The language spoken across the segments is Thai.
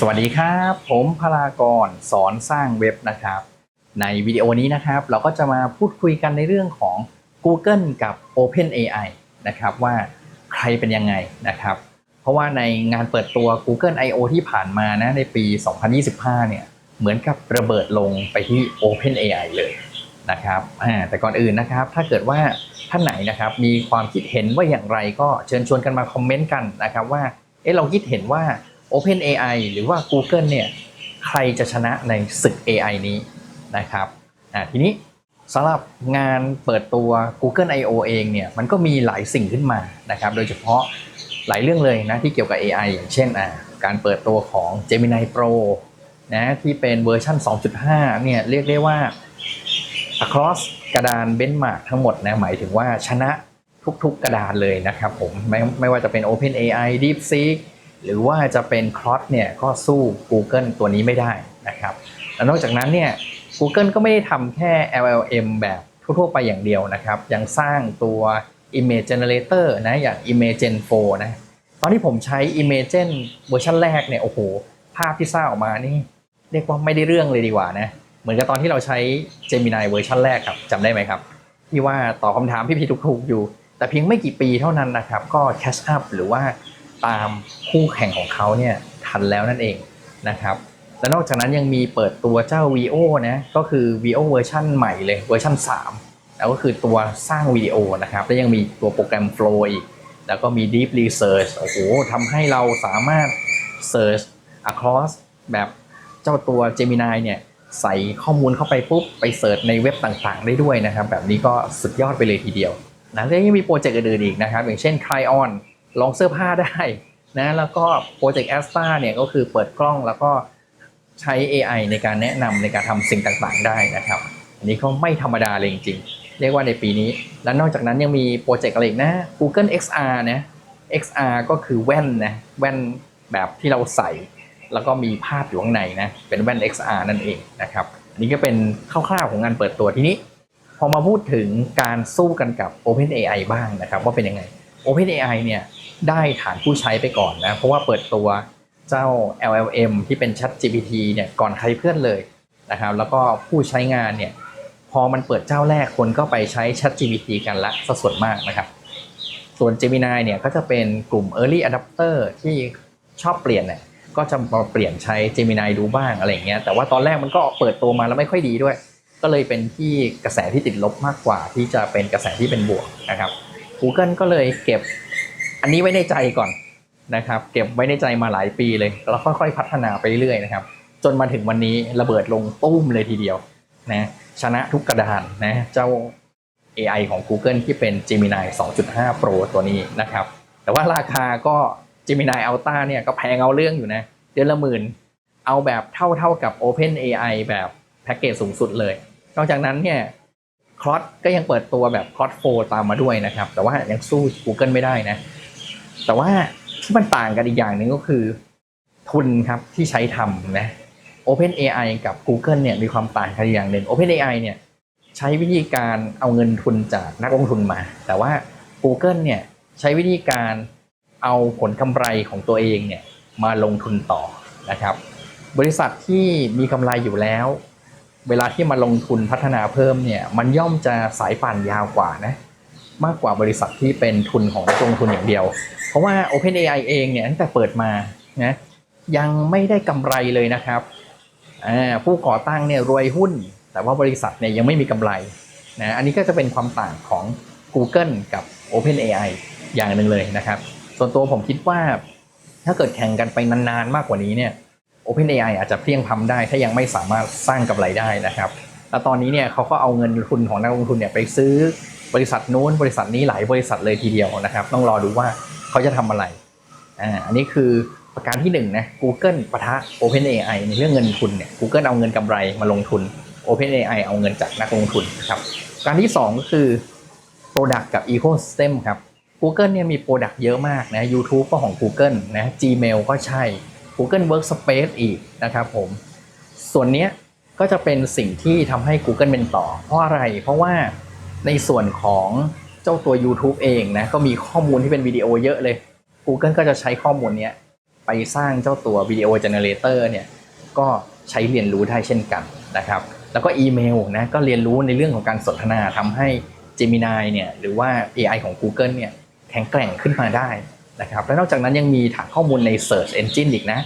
สวัสดีครับ ผมพลากรสอนสร้างเว็บนะครับ ในวิดีโอนี้นะครับ เราก็จะมาพูดคุยกันในเรื่องของ Google กับ OpenAI นะครับว่าใครเป็นยังไงนะครับ เพราะว่าในงานเปิดตัว Google I/O ที่ผ่านมานะในปี 2025 เนี่ยเหมือนกับระเบิดลงไปที่ OpenAI เลยนะครับแต่ก่อนอื่นนะครับ ถ้าเกิดว่าท่านไหนนะครับมีความคิดเห็นว่าอย่างไรก็เชิญชวนกันมาคอมเมนต์กันนะครับว่าเอ๊ะเราคิดเห็นว่า OpenAI หรือว่า Google เนี่ยใครจะชนะในศึก AI นี้นะครับอ่าทีนี้สำหรับงานเปิดตัว Google I/O เองเนี่ยมันก็มีหลายสิ่งขึ้นมานะครับโดยเฉพาะหลายเรื่องเลยนะที่เกี่ยวกับ AI อย่างเช่นอ่าการเปิดตัวของ Gemini Pro นะที่เป็นเวอร์ชัน2.5 เนี่ยเรียกได้ว่า across กระดานเบนมาร์กทั้งหมดนะหมายถึงว่าชนะทุกๆกระดานเลยนะครับผมไม่ไม่ว่าจะเป็น OpenAI DeepSeek หรือว่าจะเป็น c r o s เนี่ยก็สู้ Google ตัวนี้ไม่ได้นะครับแล้วนอกจากนั้นเนี่ย Google ก็ไม่ได้ทำแค่ LLM แบบทั่วๆไปอย่างเดียวนะครับ ยังสร้างตัว Image Generator นะอย่าง Imagen 4นะตอนที่ผมใช้ Imagen เวอร์ชันแรกเนี่ยโอ้โห ภาพที่สร้างออกมานี่ เรียกว่าไม่ได้เรื่องเลยดีกว่านะเหมือนกับตอนที่เราใช้ Gemini เวอร์ชันแรกครับจำได้ไหมครับ ที่ว่าตอบคำถามพี่ๆทุกๆอยู่ แต่เพียงไม่กี่ปีเท่านั้นนะครับ ก็ catch up หรือว่า ตามคู่แข่งของเขาเนี่ยทันแล้วนั่นเองนะครับและนอกจากนั้นยังมีเปิดตัวเจ้า VO นะก็คือ VO เวอร์ชันใหม่เลยเวอร์ชัน3 แล้วก็คือตัวสร้างวิดีโอนะครับแล้วยังมีตัวโปรแกรม Flow อีก แล้วก็มี Deep Research โอ้โหทำให้เราสามารถ Search across แบบเจ้าตัว Gemini เนี่ยใส่ข้อมูลเข้าไปปุ๊บ ไปเสิร์ชในเว็บต่างๆ ได้ด้วยนะครับ แบบนี้ก็สุดยอดไปเลยทีเดียวนะแล้วยังมีโปรเจกต์อื่นๆอีกนะครับ อย่างเช่น Try On ลองเสื้อผ้าได้นะแล้วก็โปรเจกต์ a s t a เนี่ยก็คือเปิดกล้องแล้วก็ใช้ AI ในการแนะนำในการทำสิ่งต่างๆได้นะครับ อันนี้ก็ไม่ธรรมดาเลยจริงๆ เรียกว่าในปีนี้ และนอกจากนั้นยังมีโปรเจกต์อะไรอีกนะ Google XR นะ XR ก็คือแว่นนะแว่นแบบที่เราใส่ แล้วก็มีภาพอยู่ข้างในนะเป็นแว่น XR นั่นเองนะครับอันนี้ก็เป็นคร่าวๆของงานเปิดตัวทีนี้ พอมาพูดถึงการสู้กันกับ OpenAI บ้างนะครับว่าเป็นยังไง OpenAI เนี่ย ได้ฐานผู้ใช้ไปก่อนนะ เพราะว่าเปิดตัวเจ้า LLM ที่เป็น ChatGPT เนี่ยก่อนใครเพื่อนเลยนะครับ แล้วก็ผู้ใช้งานเนี่ยพอมันเปิดเจ้าแรกคนก็ไปใช้ ChatGPT กันละสัส่วนมากนะครับ ส่วน Gemini เนี่ยก็จะเป็นกลุ่ม Early Adapter ที่ชอบเปลี่ยนเนี่ยก็จะมาเปลี่ยนใช้ Gemini ดูบ้างอะไรเงี้ยแต่ว่าตอนแรกมันก็เปิดตัวมาแล้วไม่ค่อยดีด้วย ก็เลยเป็นที่กระแสที่ติดลบมากกว่าที่จะเป็นกระแสที่เป็นบวกนะครับ Google ก็เลยเก็บ อันนี้ไว้ในใจก่อนนะครับ เก็บไว้ในใจมาหลายปีเลยแล้วค่อยๆ พัฒนาไปเรื่อยๆนะครับ จนมาถึงวันนี้ระเบิดลงตุ้มเลยทีเดียวนะชนะทุกกระดานนะเจ้า AI ของ Google ที่เป็น Gemini 2.5 Pro ตัวนี้นะครับ แต่ว่าราคาก็ Gemini Ultra เนี่ยก็แพงเอาเรื่องอยู่นะ เดือนละหมื่น เอาแบบเท่าเท่ากับ Open AI แบบแพ็กเกจสูงสุดเลย นอกจากนั้นเนี่ยคลอสก็ยังเปิดตัวแบบคลอส4ตามมาด้วยนะครับ แต่ว่ายังสู้ Google ไม่ได้นะ แต่ว่าที่มันต่างกันอีกอย่างหนึ่งก็คือ ทุนครับที่ใช้ทำนะ Open AI กับ Google เนี่ยมีความต่างกันอย่างหนึ่ง Open AI เนี่ยใช้วิธีการเอาเงินทุนจากนักลงทุนมา แต่ว่า Google เนี่ยใช้วิธีการเอาผลกำไรของตัวเองเนี่ยมาลงทุนต่อนะครับ บริษัทที่มีกำไรอยู่แล้ว เวลาที่มาลงทุนพัฒนาเพิ่มเนี่ยมันย่อมจะสายป่นยาวกว่านะ มากกว่าบริษัทที่เป็นทุนของนักลงทุนอย่างเดียว เพราะว่า OpenAI เองเนี่ยตั้งแต่เปิดมานะยังไม่ได้กำไรเลยนะครับผู้ก่อตั้งเนี่ยรวยหุ้น แต่ว่าบริษัทเนี่ยยังไม่มีกำไรนะอันนี้ก็จะเป็นความต่างของ Google กับ OpenAI อย่างหนึ่งเลยนะครับ ส่วนตัวผมคิดว่าถ้าเกิดแข่งกันไปนานๆมากกว่านี้เนี่ย OpenAI อาจจะเพียงพำได้ถ้ายังไม่สามารถสร้างกำไรได้นะครับ แล้วตอนนี้เนี่ยเขาก็เอาเงินทุนของนักลงทุนเนี่ยไปซื้อ บริษัทนู้นบริษัทนี้หลายบริษัทเลยทีเดียวนะครับ ต้องรอดูว่าเขาจะทำอะไรอ่าอันนี้คือประการที่1นนะ Google ปะทะ OpenAI ในเรื่องเงินทุนเนี่ย Google เอาเงินกำไรมาลงทุน OpenAI เอาเงินจากนักลงทุนนะครับการที่ 2 ก็คือ Product กับ Ecosystem ครับ Google เนี่ยมี Product เยอะมากนะ YouTube ก็ของ Google นะ Gmail ก็ใช่ Google Workspace อีกนะครับผม ส่วนนี้ก็จะเป็นสิ่งที่ทำให้ Google เป็นต่อ เพราะอะไร เพราะว่า ในส่วนของเจ้าตัว YouTube เองนะก็มีข้อมูลที่เป็นวิดีโอเยอะเลย Google ก็จะใช้ข้อมูลนี้ไปสร้างเจ้าตัววิดีโอเจเนเรเตอร์เนี่ยก็ใช้เรียนรู้ได้เช่นกันนะครับ แล้วก็อีเมลนะก็เรียนรู้ในเรื่องของการสนทนาทำให้ Gemini เนี่ยหรือว่า AI ของ Google เนี่ยแข็งแกร่งขึ้นมาได้นะครับและนอกจากนั้นยังมีฐานข้อมูลใน Search Engine อีกนะ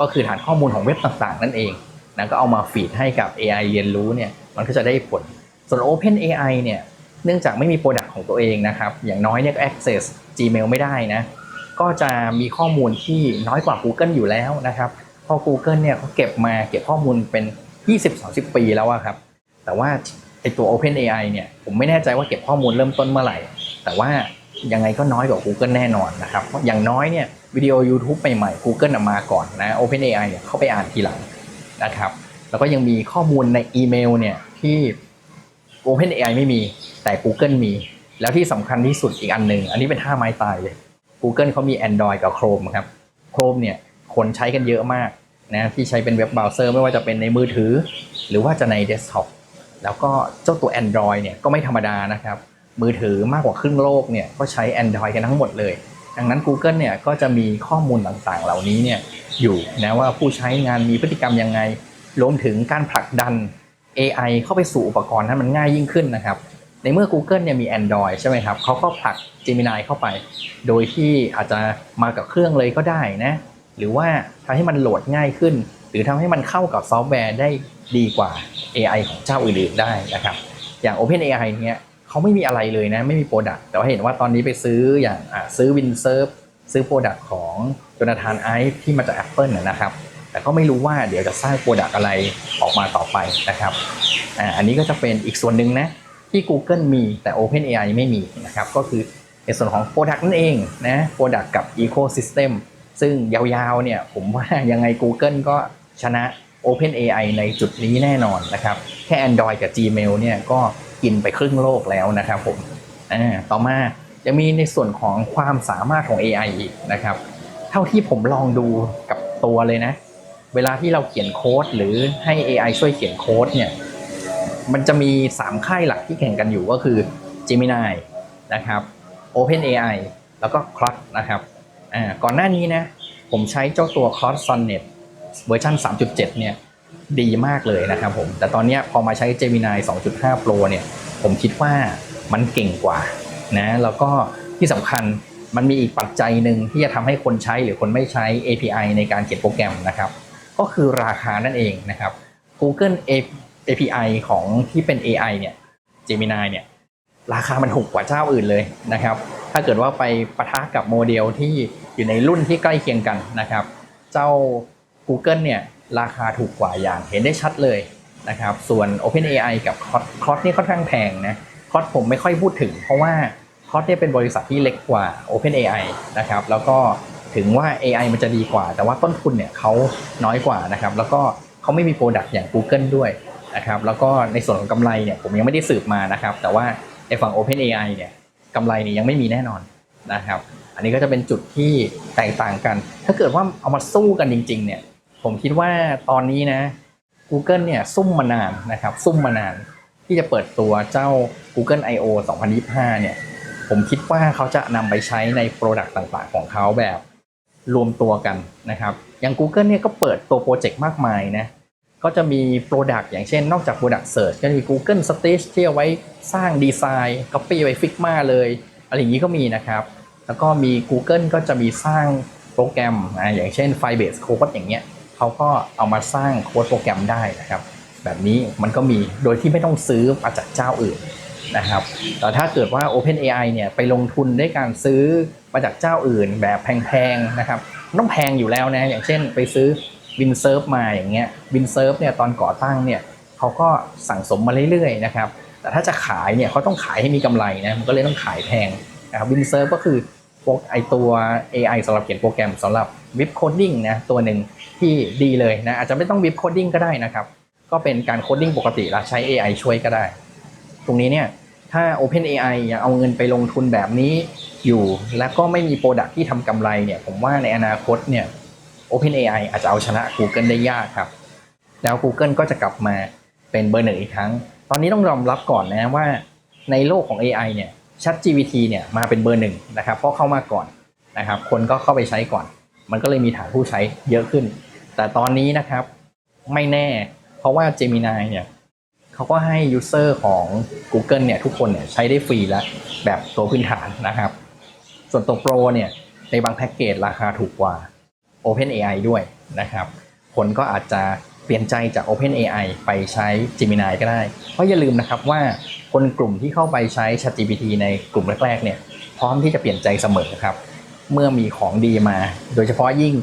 ก็คือฐานข้อมูลของเว็บต่างๆ นั่นเองนะก็เอามาฟีดให้กับ AI เรียนรู้เนี่ยมันก็จะได้ผล ส่วน Open AI เนี่ยเนื่องจากไม่มีโปรดักต์ของตัวเองนะครับ อย่างน้อยเนี่ยก็ access Gmail ไม่ได้นะ ก็จะมีข้อมูลที่น้อยกว่า Google อยู่แล้วนะครับเพราะ Google เนี่ยเขาเก็บมาเก็บข้อมูลเป็น 20-30 ปีแล้วครับ แต่ว่าไอตัว Open AI เนี่ยผมไม่แน่ใจว่าเก็บข้อมูลเริ่มต้นเมื่อไหร่ แต่ว่ายังไงก็น้อยกว่า Google แน่นอนนะครับเพราะอย่างน้อยเนี่ยวิดีโอ YouTube ใหม่ๆ Google นมาก่อนนะ Open AI เนี่ยเข้าไปอ่านทีหลังนะครับ แล้วก็ยังมีข้อมูลในอีเมลเนี่ยที่ Open AI ไม่มีแต่ Google มี แล้วที่สำคัญที่สุดอีกอันหนึ่งอันนี้เป็นท่าไม้ตายเลย Google เขามี Android กับ Chrome ครับ Chrome เนี่ยคนใช้กันเยอะมากนะที่ใช้เป็นเว็บเบราว์เซอร์ไม่ว่าจะเป็นในมือถือ หรือว่าจะในเดสก์ท็อปแล้วก็เจ้าตัว Android เนี่ยก็ไม่ธรรมดานะครับ มือถือมากกว่าครึ่งโลกเนี่ยก็ใช้ Android กันทั้งหมดเลย ดังนั้น Google เนี่ยก็จะมีข้อมูลต่างๆ เหล่านี้เนี่ยอยู่นะว่าผู้ใช้งานมีพฤติกรรมยังไงรวมถึงการผลักดัน AI เข้าไปสู่อุปกรณ์นั้นมันง่ายยิ่งขึ้นนะครับ ในเมื่อ Google เนี่ยมี Android ใช่ไหมครับเขาก็ผลัก Gemini เข้าไป โดยที่อาจจะมากับเครื่องเลยก็ได้นะ หรือว่าทำให้มันโหลดง่ายขึ้น หรือทำให้มันเข้ากับซอฟต์แวร์ได้ดีกว่า AI ของเจ้าอื่นๆได้นะครับ อย่าง OpenAI เนี่ยเขาไม่มีอะไรเลยนะ ไม่มีโปรดักต์แต่ว่าเห็นว่าตอนนี้ไปซื้ออย่างซื้อ WinServe ซื้อโปรดักต์ของจนาธานไอฟ์ที่มาจาก Apple นะครับ แต่ก็ไม่รู้ว่าเดี๋ยวจะสร้างโปรดักต์อะไรออกมาต่อไปนะครับอ่าอันนี้ก็จะเป็นอีกส่วนหนึ่งนะที่ Google มีแต่ OpenAI ไม่มีนะครับก็คือในส่วนของ Product นั่นเองนะ Product กับ Ecosystem ซึ่งยาวๆเนี่ยผมว่ายังไง Google ก็ชนะ OpenAI ในจุดนี้แน่นอนนะครับ แค่ Android กับ Gmail เนี่ยก็กินไปครึ่งโลกแล้วนะครับผมอ่าต่อมาจะมีในส่วนของความสามารถของ AI อีกนะครับ เท่าที่ผมลองดูกับตัวเลยนะ เวลาที่เราเขียนโค้ดหรือให้ AI ช่วยเขียนโค้ดเนี่ย มันจะมี 3 ค่ายหลักที่แข่งกันอยู่ก็คือ Gemini นะครับ OpenAI แล้วก็ Claude นะครับก่อนหน้านี้นะผมใช้เจ้าตัว Claude Sonnet เวอร์ชัน3.7 เนี่ย ดีมากเลยนะครับผม แต่ตอนนี้พอมาใช้ Gemini 2.5 Pro เนี่ย ผมคิดว่ามันเก่งกว่านะ แล้วก็ที่สำคัญมันมีอีกปัจจัยหนึ่งที่จะทำให้คนใช้หรือคนไม่ใช้ API ในการเขียนโปรแกรมนะครับ ก็คือราคานั่นเองนะครับ Google API ของที่เป็น AI เนี่ย Gemini เนี่ย ราคามันถูกกว่าเจ้าอื่นเลยนะครับ ถ้าเกิดว่าไปปะทะกับโมเดลที่อยู่ในรุ่นที่ใกล้เคียงกันนะครับ เจ้า Google เนี่ย ราคาถูกกว่าอย่างเห็นได้ชัดเลยนะครับ ส่วน OpenAI กับ Cloud Cloud นี่ค่อนข้างแพงนะ Cloud ผมไม่ค่อยพูดถึง เพราะว่า Cloud เนี่ยเป็นบริษัทที่เล็กกว่า OpenAI นะครับ แล้วก็ ถึงว่า AI มันจะดีกว่า แต่ว่าต้นทุนเนี่ยเขาน้อยกว่านะครับ แล้วก็เขาไม่มีโปรดักต์อย่าง Google ด้วยนะครับ แล้วก็ในส่วนของกำไรเนี่ยผมยังไม่ได้สืบมานะครับ แต่ว่าในฝั่ง OpenAI เนี่ยกำไรเนี่ยยังไม่มีแน่นอนนะครับ อันนี้ก็จะเป็นจุดที่แตกต่างกัน ถ้าเกิดว่าเอามาสู้กันจริง ๆ เนี่ย ผมคิดว่าตอนนี้นะ Google เนี่ยซุ่มมานานนะครับ ซุ่มมานานที่จะเปิดตัวเจ้า Google I/O 2025 เนี่ย ผมคิดว่าเขาจะนำไปใช้ในโปรดักต์ต่างๆ ของเขาแบบ รวมตัวกันนะครับ อย่าง Google เนี่ยก็เปิดตัวโปรเจกต์มากมายนะ ก็จะมีโปรดักต์อย่างเช่น นอกจาก Product Search ก็มี Google Stitch ที่เอาไว้สร้างดีไซน์ Copy ไว้ Figma เลย อะไรอย่างนี้ก็มีนะครับ แล้วก็มี Google ก็จะมีสร้างโปรแกรมนะอย่างเช่น Firebase Code อย่างเงี้ยเขาก็เอามาสร้างโค้ดโปรแกรมได้นะครับ แบบนี้มันก็มีโดยที่ไม่ต้องซื้อมาจากเจ้าอื่นนะครับ แต่ถ้าเกิดว่า OpenAI เนี่ยไปลงทุนด้วยการซื้อ มาจากเจ้าอื่นแบบแพงๆนะครับต้องแพงอยู่แล้วนะอย่างเช่นไปซื้อ WinServe มาอย่างเงี้ย WinServe เนี่ยตอนก่อตั้งเนี่ยเขาก็สั่งสมมาเรื่อยๆนะครับแต่ถ้าจะขายเนี่ยเขาต้องขายให้มีกำไรนะมันก็เลยต้องขายแพงนะครับ WinServe ก็คือพวกไอตัว AI สำหรับเขียนโปรแกรมสำหรับ Web Coding นะตัวหนึ่งที่ดีเลยนะอาจจะไม่ต้อง Web Coding ก็ได้นะครับก็เป็นการโคดดิ้งปกติแล้วใช้ AI ช่วยก็ได้ ตรงนี้เนี่ย ถ้า OpenAI ยังเอาเงินไปลงทุนแบบนี้อยู่ แล้วก็ไม่มีโปรดักที่ทำกำไรเนี่ยผมว่าในอนาคตเนี่ย OpenAI อาจจะเอาชนะ Google ได้ยากครับ แล้ว Google ก็จะกลับมาเป็นเบอร์หนึ่งอีกครั้ง ตอนนี้ต้องยอมรับก่อนนะว่าในโลกของ AI เนี่ย ChatGPT เนี่ยมาเป็นเบอร์หนึ่งนะครับเพราะเข้ามาก่อนนะครับคนก็เข้าไปใช้ก่อน มันก็เลยมีฐานผู้ใช้เยอะขึ้น แต่ตอนนี้นะครับไม่แน่ เพราะว่า Gemini เนี่ย เขาก็ให้ user ของ Google เนี่ยทุกคนเนี่ยใช้ได้ฟรีแล้วแบบตัวพื้นฐานนะครับ ส่วนตัว Pro เนี่ยในบางแพ็กเกจราคาถูกกว่า OpenAI ด้วยนะครับ คนก็อาจจะเปลี่ยนใจจาก OpenAI ไปใช้ Gemini ก็ได้ เพราะอย่าลืมนะครับว่าคนกลุ่มที่เข้าไปใช้ ChatGPT ในกลุ่มแรกๆเนี่ยพร้อมที่จะเปลี่ยนใจเสมอครับ เมื่อมีของดีมา โดยเฉพาะยิ่ง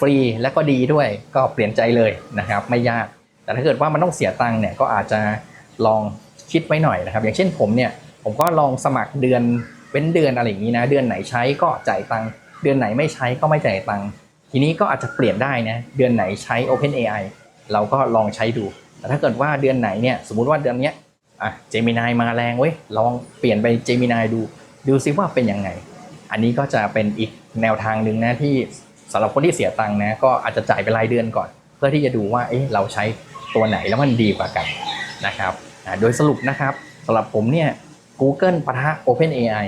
ฟรีและก็ดีด้วยก็เปลี่ยนใจเลยนะครับ ไม่ยาก แต่ถ้าเกิดว่ามันต้องเสียตังค์เนี่ยก็อาจจะลองคิดไว้หน่อยนะครับ อย่างเช่นผมเนี่ยผมก็ลองสมัครเดือนเว้นเดือนอะไรอย่างนี้นะ เดือนไหนใช้ก็จ่ายตังค์เดือนไหนไม่ใช้ก็ไม่จ่ายตังค์ทีนี้ก็อาจจะเปลี่ยนได้นะเดือนไหนใช้ OpenAI เราก็ลองใช้ดู แต่ถ้าเกิดว่าเดือนไหนเนี่ยสมมุติว่าเดือนเนี้ยอะ Gemini มาแรงเว้ยลองเปลี่ยนไป Gemini ดู ดูซิว่าเป็นยังไง อันนี้ก็จะเป็นอีกแนวทางหนึ่งนะที่สำหรับคนที่เสียตังค์นะก็อาจจะจ่ายเป็นรายเดือนก่อน เพื่อที่จะดูว่าเอ๊ะเราใช้ ตัวไหนแล้วมันดีกว่ากันนะครับโดยสรุปนะครับสำหรับผมเนี่ย Google ปะทะ OpenAI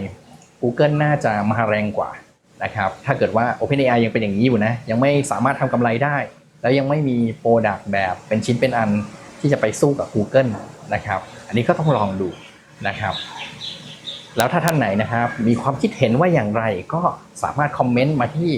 Google น่าจะมาแรงกว่านะครับถ้าเกิดว่า OpenAI ยังเป็นอย่างนี้อยู่นะ ยังไม่สามารถทำกำไรได้ แล้วยังไม่มีโปรดักต์แบบเป็นชิ้นเป็นอันที่จะไปสู้กับ Google นะครับ อันนี้ก็ต้องลองดูนะครับ แล้วถ้าท่านไหนนะครับ มีความคิดเห็นว่าอย่างไรก็สามารถคอมเมนต์มาที่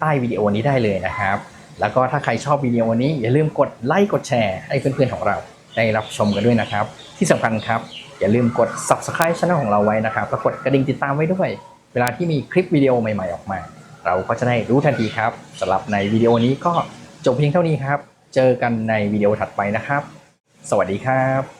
ใต้วิดีโอนี้ได้เลยนะครับ แล้วก็ถ้าใครชอบวิดีโอนี้อย่าลืมกดไลค์กดแชร์ให้เพื่อนๆของเราได้รับชมกันด้วยนะครับ ที่สำคัญครับ อย่าลืมกด subscribe ช anel ของเราไว้นะครับแล้วกดกระดิ่งติดตามไว้ด้วย เวลาที่มีคลิปวิดีโอใหม่ๆออกมา เราก็จะได้รู้ทันทีครับสำหรับในวิดีโอนี้ก็จบเพียงเท่านี้ครับ เจอกันในวิดีโอถัดไปนะครับ สวัสดีครับ